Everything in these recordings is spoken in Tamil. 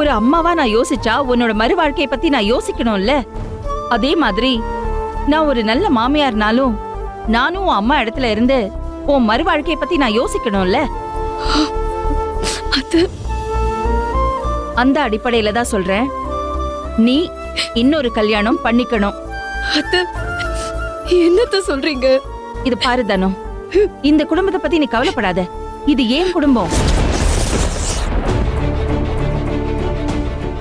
ஒரு அம்மாவா நான் யோசிச்சா உன்னோட மறு வாழ்க்கைய பத்தி நான் யோசிக்கணும்ல? அதே மாதிரி நான் ஒரு நல்ல மாமியார்னாலும் நானும் உன் அம்மா இடத்துல இருந்து உன் மறு வாழ்க்கைய பத்தி நான் யோசிக்கணும்ல? அது அந்த அடிப்படையில தான் சொல்றேன். நீ இன்னொரு கல்யாணம் பண்ணிக்கணும். அத்த என்னத்த சொல்றீங்க? இது பாரு தனு. இந்த குடும்பத்தை பத்தி நீ கவலைப்படாத. இது ஏன் குடும்பம்?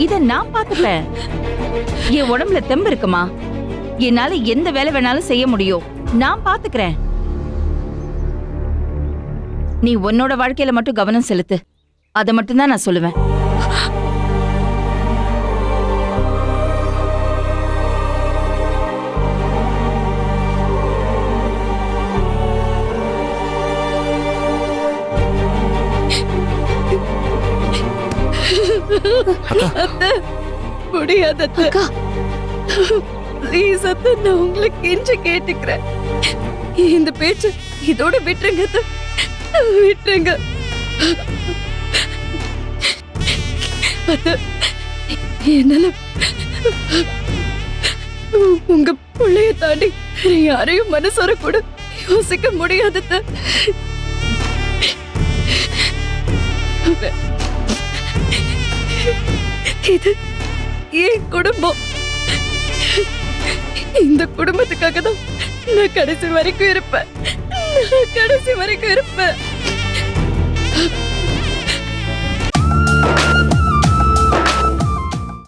இத நான் பாத்துப்பேன் என் உடம்புல தெம்பு இருக்குமா? என்னால எந்த வேலை வேணாலும் செய்ய முடியும். நான் பாத்துக்கிறேன் நீ உன்னோட வாழ்க்கையில மட்டும் கவனம் செலுத்து. அதை மட்டும்தான் நான் சொல்லுவேன். முடியாது அக்கா. ப்ளீஸ் அத்த நான் உங்களை கெஞ்ச கேட்டுக்கிறேன். இந்த பேச்சு இதோட விட்டுருங்க அத்த. விட்டுருங்க. அத்த என்னால உங்க பிள்ளைய தாண்டி யாரையும் மனசார கூட யோசிக்க முடியாது இது ஏன் குடும்பம். இந்த குடும்பத்துக்காக தான் நான் கடைசி வரைக்கும் இருப்பேன். நான் கடைசி வரைக்கும் இருப்பேன்.